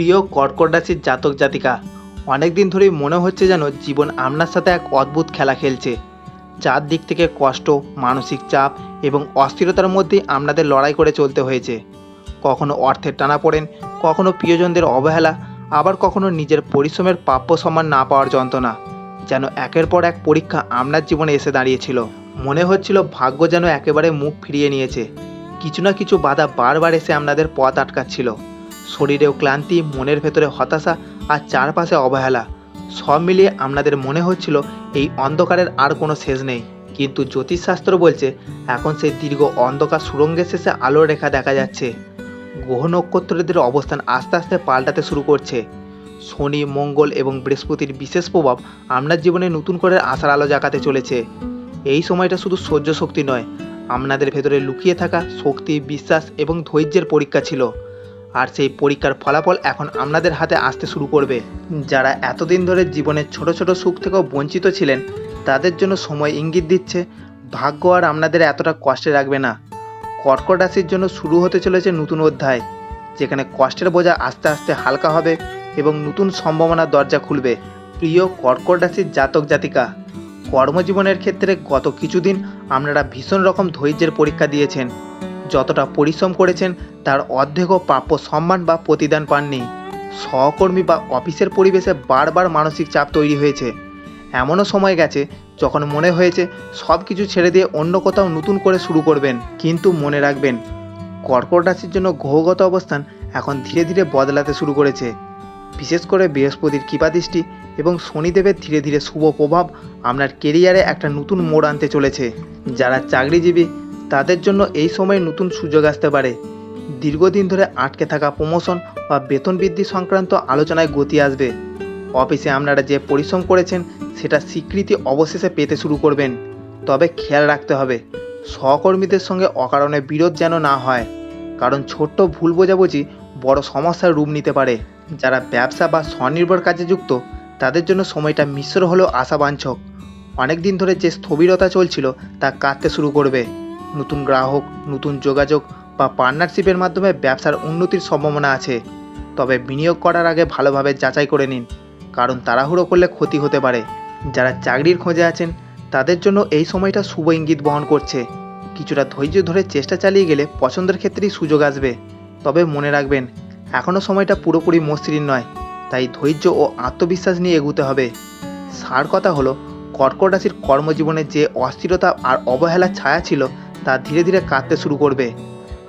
প্রিয় কর্কট রাশির জাতক জাতিকা অনেক দিন ধরেই মনে হচ্ছে যেন জীবন আপনার সাথে এক অদ্ভুত খেলা খেলছে। চার দিক থেকে কষ্ট, মানসিক চাপ এবং অস্থিরতার মধ্যে আপনাদের লড়াই করে চলতে হয়েছে। কখনো অর্থের টানা পড়েন, কখনো প্রিয়জনদের অবহেলা, আবার কখনো নিজের পরিশ্রমের প্রাপ্য সম্মান না পাওয়ার যন্ত্রণা, যেন একের পর এক পরীক্ষা আপনার জীবনে এসে দাঁড়িয়েছিল। মনে হচ্ছিল ভাগ্য যেন একেবারে মুখ ফিরিয়ে নিয়েছে। কিছু না কিছু বাধা বারবার এসে আপনাদের পথ আটকাচ্ছিল। শরীরেও ক্লান্তি, মনের ভেতরে হতাশা আর চারপাশে অবহেলা। সব মিলিয়ে আপনাদের মনে হচ্ছিল এই অন্ধকারের আর কোনো শেষ নেই। কিন্তু জ্যোতিষশাস্ত্র বলছে, এখন সেই দীর্ঘ অন্ধকার সুরঙ্গের শেষে আলোর রেখা দেখা যাচ্ছে। গ্রহ নক্ষত্রদের অবস্থান আস্তে আস্তে পাল্টাতে শুরু করছে। শনি, মঙ্গল এবং বৃহস্পতির বিশেষ প্রভাব আপনার জীবনে নতুন করে আশার আলো জাগাতে চলেছে। এই সময়টা শুধু সহ্য শক্তি নয়, আপনাদের ভেতরে লুকিয়ে থাকা শক্তি, বিশ্বাস এবং ধৈর্যের পরীক্ষা ছিল। আর সেই পরীক্ষার ফলাফল এখন আপনাদের হাতে আসতে শুরু করবে। যারা এতদিন ধরে জীবনের ছোট ছোট সুখ থেকেও বঞ্চিত ছিলেন, তাদের জন্য সময় ইঙ্গিত দিচ্ছে, ভাগ্য আর আপনাদের এতটা কষ্টে রাখবে না। কর্কট রাশির জন্য শুরু হতে চলেছে নতুন অধ্যায়, যেখানে কষ্টের বোঝা আস্তে আস্তে হালকা হবে এবং নতুন সম্ভাবনার দরজা খুলবে। প্রিয় কর্কট রাশির জাতক জাতিকা, কর্মজীবনের ক্ষেত্রে গত কিছুদিন আপনারা ভীষণ রকম ধৈর্যের পরীক্ষা দিয়েছেন। যতটা পরিশ্রম করেছেন, তার অর্ধেকও প্রাপ্য সম্মান বা প্রতিদান পাননি। সহকর্মী বা অফিসের পরিবেশে বারবার মানসিক চাপ তৈরি হয়েছে। এমনও সময় গেছে যখন মনে হয়েছে সব কিছু ছেড়ে দিয়ে অন্য কোথাও নতুন করে শুরু করবেন। কিন্তু মনে রাখবেন, কর্কট রাশির জন্য গ্রহগত অবস্থান এখন ধীরে ধীরে বদলাতে শুরু করেছে। বিশেষ করে বৃহস্পতির কৃপাদৃষ্টি এবং শনিদেবের ধীরে ধীরে শুভ প্রভাব আপনার কেরিয়ারে একটা নতুন মোড় আনতে চলেছে। যারা চাকরিজীবী তাদের জন্য এই সময় নতুন সুযোগ আসতে পারে। দীর্ঘদিন ধরে আটকে থাকা প্রমোশন বা বেতন বৃদ্ধি সংক্রান্ত আলোচনায় গতি আসবে। অফিসে আপনারা যে পরিশ্রম করেছেন, সেটা স্বীকৃতি অবশেষে পেতে শুরু করবেন। তবে খেয়াল রাখতে হবে, সহকর্মীদের সঙ্গে অকারণে বিরোধ যেন না হয়। কারণ ছোট্ট ভুল বোঝাবুঝি বড় সমস্যার রূপ নিতে পারে। যারা ব্যবসা বা স্বনির্ভর কাজে যুক্ত, তাদের জন্য সময়টা মিশ্র হলেও আশাবাঞ্ছক। অনেক দিন ধরে যে স্থবিরতা চলছিল, তা কাটতে শুরু করবে। নতুন গ্রাহক, নতুন যোগাযোগ বা পার্টনারশিপের মাধ্যমে ব্যবসার উন্নতির সম্ভাবনা আছে। তবে বিনিয়োগ করার আগে ভালোভাবে যাচাই করে নিন, কারণ তাড়াহুড়ো করলে ক্ষতি হতে পারে। যারা চাকরির খোঁজে আছেন, তাদের জন্য এই সময়টা শুভ ইঙ্গিত বহন করছে। কিছুটা ধৈর্য ধরে চেষ্টা চালিয়ে গেলে পছন্দের ক্ষেত্রেই সুযোগ আসবে। তবে মনে রাখবেন এখনও সময়টা পুরোপুরি মসৃণ নয়, তাই ধৈর্য ও আত্মবিশ্বাস নিয়ে এগুতে হবে। সার কথা হলো, কর্কট রাশির কর্মজীবনে যে অস্থিরতা আর অবহেলার ছায়া ছিল তা ধীরে ধীরে কাটতে শুরু করবে।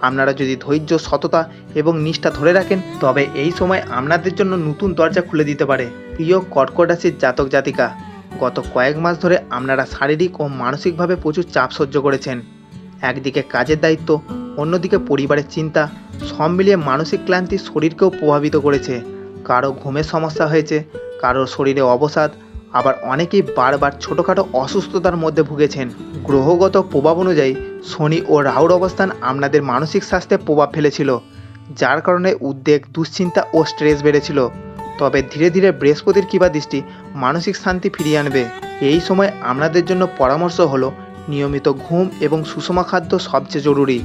আপনারা যদি ধৈর্য, সততা এবং নিষ্ঠা ধরে রাখেন, তবে এই সময় আপনাদের জন্য নতুন দরজা খুলে দিতে পারে। প্রিয় কর্কট রাশির জাতক জাতিকা, গত কয়েক মাস ধরে আপনারা শারীরিক ও মানসিকভাবে প্রচুর চাপ সহ্য করেছেন। একদিকে কাজের দায়িত্ব, অন্যদিকে পরিবারের চিন্তা, সব মিলিয়ে মানসিক ক্লান্তি শরীরকেও প্রভাবিত করেছে। কারও ঘুমের সমস্যা হয়েছে কারোর শরীরে অবসাদ আবার অনেকেই বারবার ছোটোখাটো অসুস্থতার মধ্যে ভুগেছেন। গ্রহগত প্রভাব অনুযায়ী শনি ও রাহুর অবস্থান আপনাদের মানসিক স্বাস্থ্যে প্রভাব ফেলেছিল, যার কারণে উদ্বেগ, দুশ্চিন্তা ও স্ট্রেস বেড়েছিল। তবে ধীরে ধীরে বৃহস্পতির কিবা দৃষ্টি মানসিক শান্তি ফিরিয়ে আনবে। এই সময় আপনাদের জন্য পরামর্শ হলো, নিয়মিত ঘুম এবং সুষমা খাদ্য সবচেয়ে জরুরি।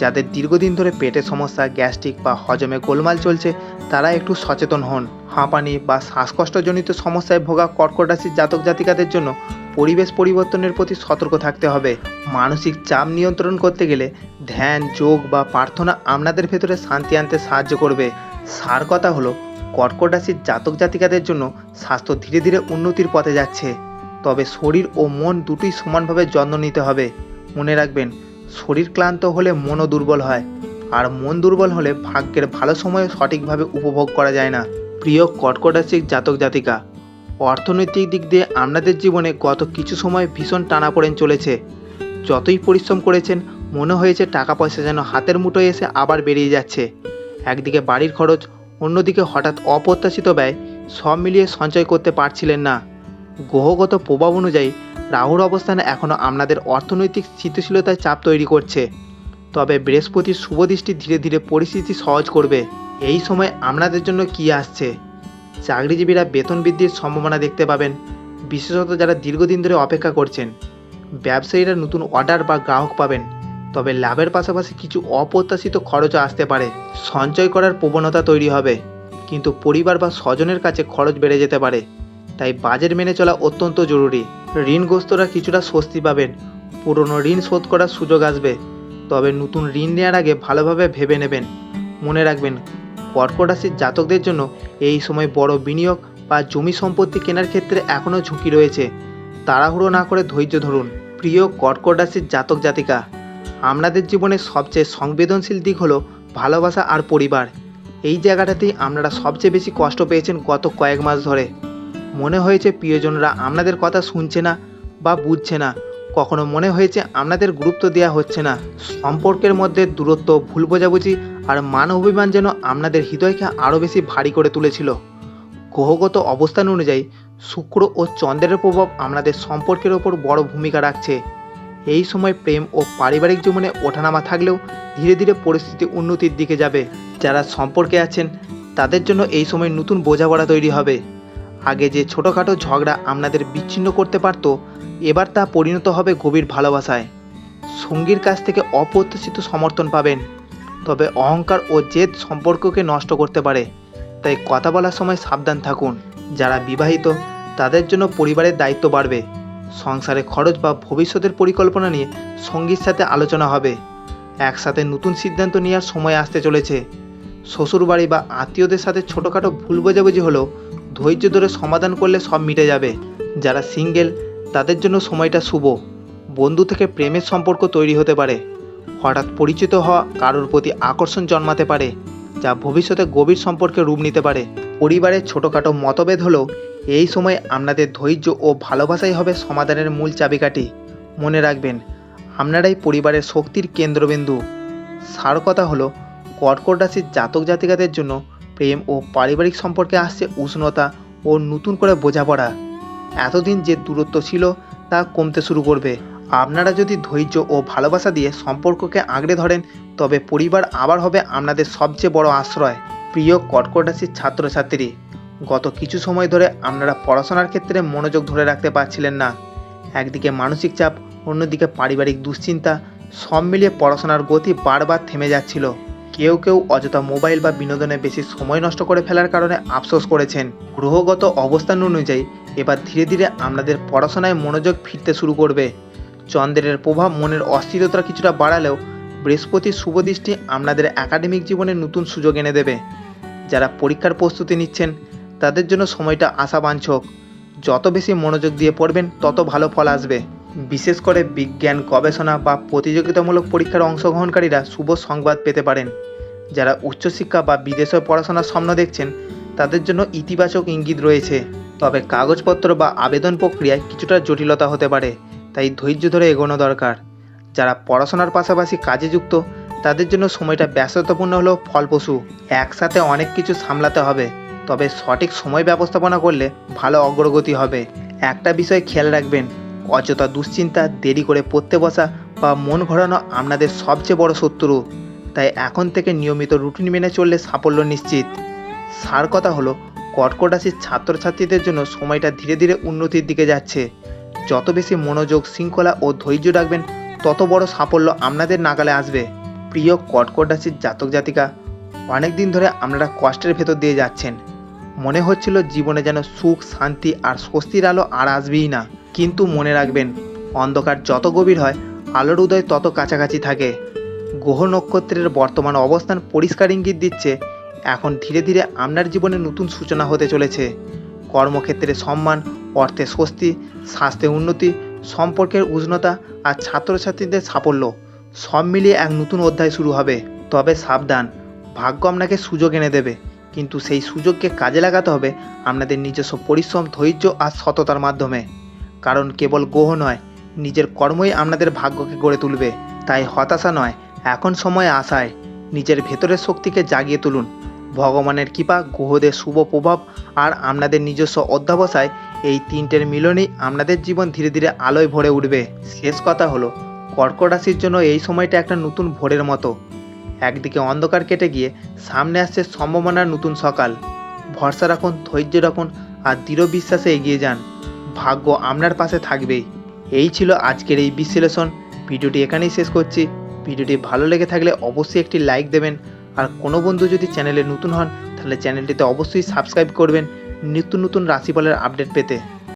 যাদের দীর্ঘদিন ধরে পেটের সমস্যা, গ্যাস্ট্রিক বা হজমে গোলমাল চলছে, তারা একটু সচেতন হন। হাঁপানি বা শ্বাসকষ্টজনিত সমস্যায় ভোগা কর্কট রাশির জাতক জাতিকাদের জন্য পরিবেশ পরিবর্তনের প্রতি সতর্ক থাকতে হবে। মানসিক চাপ নিয়ন্ত্রণ করতে গেলে ধ্যান, যোগ বা প্রার্থনা আপনাদের ভেতরে শান্তি আনতে সাহায্য করবে। সার কথা হলো, কর্কট রাশির জাতক জাতিকাদের জন্য স্বাস্থ্য ধীরে ধীরে উন্নতির পথে যাচ্ছে। তবে শরীর ও মন দুটোই সমানভাবে যত্ন নিতে হবে। মনে রাখবেন শরীর ক্লান্ত হলে মনও দুর্বল হয়, আর মন দুর্বল হলে ভাগ্যের ভালো সময় সঠিকভাবে উপভোগ করা যায় না। প্রিয় রাশির জাতক জাতিকা, অর্থনৈতিক দিক দিয়ে আপনাদের জীবনে গত কিছু সময় ভীষণ টানা টানাপোড়েন চলেছে। যতই পরিশ্রম করেছেন, মনে হয়েছে টাকা পয়সা যেন হাতের মুঠোয় এসে আবার বেরিয়ে যাচ্ছে। একদিকে বাড়ির খরচ, অন্যদিকে হঠাৎ অপ্রত্যাশিত ব্যয়, সব মিলিয়ে সঞ্চয় করতে পারছিলেন না। গ্রহগত প্রভাব অনুযায়ী রাহুর অবস্থানে এখনও আপনাদের অর্থনৈতিক স্থিতিশীলতায় চাপ তৈরি করছে। তবে বৃহস্পতির শুভ দৃষ্টি ধীরে ধীরে পরিস্থিতি সহজ করবে। এই সময় আপনাদের জন্য কি আসছে? চাকরিজীবীরা বেতন বৃদ্ধির সম্ভাবনা দেখতে পাবেন। বিশেষত যারা দীর্ঘদিন ধরে অপেক্ষা করছেন। ব্যবসায়ীরা নতুন অর্ডার বা গ্রাহক পাবেন। তবে লাভের পাশাপাশি কিছু অপ্রত্যাশিত খরচও আসতে পারে। সঞ্চয় করার প্রবণতা তৈরি হবে। কিন্তু পরিবার বা স্বজনের কাছে খরচ বেড়ে যেতে পারে। তাই বাজেট মেনে চলা অত্যন্ত জরুরি। ঋণগ্রস্তরা কিছুটা স্বস্তি পাবেন। পুরনো ঋণ শোধ করার সুযোগ আসবে। তবে নতুন ঋণ নেওয়ার আগে ভালোভাবে ভেবে নেবেন। মনে রাখবেন, কর্কট রাশির জাতকদের জন্য এই সময় বড় বিনিয়োগ বা জমি সম্পত্তি কেনার ক্ষেত্রে এখনও ঝুঁকি রয়েছে। তাড়াহুড়ো না করে ধৈর্য ধরুন। প্রিয় কর্কট রাশির জাতক জাতিকা, আপনাদের জীবনের সবচেয়ে সংবেদনশীল দিক হলো ভালোবাসা আর পরিবার। এই জায়গাটাতেই আপনারা সবচেয়ে বেশি কষ্ট পেয়েছেন গত কয়েক মাস ধরে। মনে হয়েছে প্রিয়জনরা আপনাদের কথা শুনছে না বা বুঝছে না। কখনো মনে হয়েছে আপনাদের গুরুত্ব দেওয়া হচ্ছে না। সম্পর্কের মধ্যে দূরত্ব, ভুল বোঝাবুঝি আর মান অভিমান যেন আপনাদের হৃদয়কে আরও বেশি ভারী করে তুলেছিল। গ্রহগত অবস্থান অনুযায়ী শুক্র ও চন্দ্রের প্রভাব আপনাদের সম্পর্কের ওপর বড় ভূমিকা রাখছে। এই সময় প্রেম ও পারিবারিক জীবনে ওঠানামা থাকলেও ধীরে ধীরে পরিস্থিতি উন্নতির দিকে যাবে। যারা সম্পর্কে আছেন, তাদের জন্য এই সময় নতুন বোঝাপড়া তৈরি হবে। আগে যে ছোটোখাটো ঝগড়া আপনাদের বিচ্ছিন্ন করতে পারত, এবার তা পরিণত হবে গভীর ভালোবাসায়। সঙ্গীর কাছ থেকে অপ্রত্যাশিত সমর্থন পাবেন, তবে অহংকার ও জেদ সম্পর্ককে নষ্ট করতে পারে। তাই কথা বলার সময় সাবধান থাকুন। যারা বিবাহিত, তাদের জন্য পরিবারের দায়িত্ব বাড়বে। সংসারে খরচ বা ভবিষ্যতের পরিকল্পনা নিয়ে সঙ্গীর সাথে আলোচনা হবে। একসাথে নতুন সিদ্ধান্ত নেওয়ার সময় আসতে চলেছে। শ্বশুরবাড়ি বা আত্মীয়দের সাথে ছোটোখাটো ভুল বোঝাবুঝি হলেও ধৈর্য ধরে সমাধান করলে সব মিটে যাবে। যারা সিঙ্গেল, তাদের জন্য সময়টা শুভ। বন্ধু থেকে প্রেমের সম্পর্ক তৈরি হতে পারে। হঠাৎ পরিচিত হওয়া কারোর প্রতি আকর্ষণ জন্মাতে পারে, যা ভবিষ্যতে গভীর সম্পর্কে রূপ নিতে পারে। পরিবারের ছোটোখাটো মতভেদ হলেও এই সময় আপনাদের ধৈর্য ও ভালোবাসাই হবে সমাধানের মূল চাবিকাঠি। মনে রাখবেন, আপনারাই পরিবারের শক্তির কেন্দ্রবিন্দু। সার কথা হলো, কর্কট রাশির জাতক জাতিকাদের জন্য প্রেম ও পারিবারিক সম্পর্কে আসছে উষ্ণতা ও নতুন করে বোঝাপড়া। এতদিন যে দূরত্ব ছিল তা কমতে শুরু করবে। আপনারা যদি ধৈর্য ও ভালোবাসা দিয়ে সম্পর্ককে আঁকড়ে ধরেন, তবে পরিবার আবার হবে আপনাদের সবচেয়ে বড় আশ্রয়। প্রিয় কর্কট রাশির ছাত্রছাত্রী, গত কিছু সময় ধরে আপনারা পড়াশোনার ক্ষেত্রে মনোযোগ ধরে রাখতে পারছিলেন না। একদিকে মানসিক চাপ, অন্যদিকে পারিবারিক দুশ্চিন্তা, সব মিলিয়ে পড়াশোনার গতি বারবার থেমে যাচ্ছিল। কেউ কেউ অযথা মোবাইল বা বিনোদনে বেশি সময় নষ্ট করে ফেলার কারণে আফসোস করেছেন। গ্রহগত অবস্থান অনুযায়ী এবার ধীরে ধীরে আপনাদের পড়াশোনায় মনোযোগ ফিরতে শুরু করবে। চন্দ্রের প্রভাব মনের অস্থিরতা কিছুটা বাড়ালেও বৃহস্পতির শুভ দৃষ্টি আপনাদের একাডেমিক জীবনে নতুন সুযোগ এনে দেবে। যারা পরীক্ষার প্রস্তুতি নিচ্ছেন, তাদের জন্য সময়টা আশাবাঞ্ছক। যত বেশি মনোযোগ দিয়ে পড়বেন, তত ভালো ফল আসবে। বিশেষ করে বিজ্ঞান, গবেষণা বা প্রতিযোগিতামূলক পরীক্ষার অংশগ্রহণকারীরা শুভ সংবাদ পেতে পারেন। যারা উচ্চশিক্ষা বা বিদেশে পড়াশোনার স্বপ্ন দেখছেন, তাদের জন্য ইতিবাচক ইঙ্গিত রয়েছে। তবে কাগজপত্র বা আবেদন প্রক্রিয়ায় কিছুটা জটিলতা হতে পারে, তাই ধৈর্য ধরে এগোনো দরকার। যারা পড়াশোনার পাশাপাশি কাজে যুক্ত, তাদের জন্য সময়টা ব্যস্ততাপূর্ণ হলেও ফলপ্রসূ। একসাথে অনেক কিছু সামলাতে হবে। তবে সঠিক সময় ব্যবস্থাপনা করলে ভালো অগ্রগতি হবে। একটা বিষয় খেয়াল রাখবেন, অযথা দুশ্চিন্তা, দেরি করে পড়তে বসা বা মন ঘোরানো আপনাদের সবচেয়ে বড় শত্রু। তাই এখন থেকে নিয়মিত রুটিন মেনে চললে সাফল্য নিশ্চিত। সার কথা হলো, কর্কট রাশির ছাত্রছাত্রীদের জন্য সময়টা ধীরে ধীরে উন্নতির দিকে যাচ্ছে। যত বেশি মনোযোগ, শৃঙ্খলা ও ধৈর্য রাখবেন, তত বড় সাফল্য আপনাদের নাগালে আসবে। প্রিয় কর্কট রাশির জাতক জাতিকা, অনেক দিন ধরে আপনারা কষ্টের ভেতর দিয়ে যাচ্ছেন। মনে হচ্ছিল জীবনে যেন সুখ, শান্তি আর স্বস্তির আলো আর আসবেই না। কিন্তু মনে রাখবেন, অন্ধকার যত গভীর হয়, আলোর উদয় তত কাছাকাছি থাকে। গ্রহ নক্ষত্রের বর্তমান অবস্থান পরিষ্কার ইঙ্গিত দিচ্ছে, এখন ধীরে ধীরে আপনার জীবনে নতুন সূচনা হতে চলেছে। কর্মক্ষেত্রে সম্মান, অর্থে স্বস্তি, স্বাস্থ্যে উন্নতি, সম্পর্কের উষ্ণতা আর ছাত্রছাত্রীদের সাফল্য, সব মিলিয়ে এক নতুন অধ্যায় শুরু হবে। তবে সাবধান, ভাগ্য আপনাকে সুযোগ এনে দেবে। কিন্তু সেই সুযোগকে কাজে লাগাতে হবে আপনাদের নিজস্ব পরিশ্রম, ধৈর্য আর সততার মাধ্যমে। কারণ কেবল গ্রহ নয়, নিজের কর্মই আপনাদের ভাগ্যকে গড়ে তুলবে। তাই হতাশা নয়, এখন সময় আশায় নিজের ভেতরের শক্তিকে জাগিয়ে তুলুন। ভগবানের কৃপা, গ্রহদের শুভ প্রভাব আর আপনাদের নিজস্ব অধ্যাবসায় এই তিনটের মিলনেই আপনাদের জীবন ধীরে ধীরে আলোয় ভরে উঠবে। শেষ কথা হলো, কর্কট রাশির জন্য এই সময়টা একটা নতুন ভোরের মতো। একদিকে অন্ধকার কেটে গিয়ে সামনে আসছে সম্ভাবনার নতুন সকাল। ভরসা রাখুন, ধৈর্য রাখুন আর দৃঢ় বিশ্বাসে এগিয়ে যান। ভাগ্য আপনার পাশে থাকবেই এই ছিল আজকের এই বিশ্লেষণ। ভিডিওটি এখানেই শেষ করছি। ভিডিওটি ভালো লেগে থাকলে অবশ্যই একটি লাইক দেবেন। আর কোনো বন্ধু যদি চ্যানেলে নতুন হন, তাহলে চ্যানেলটিতে অবশ্যই সাবস্ক্রাইব করবেন। নিত্য নতুন রাশিফলের আপডেট পেতে।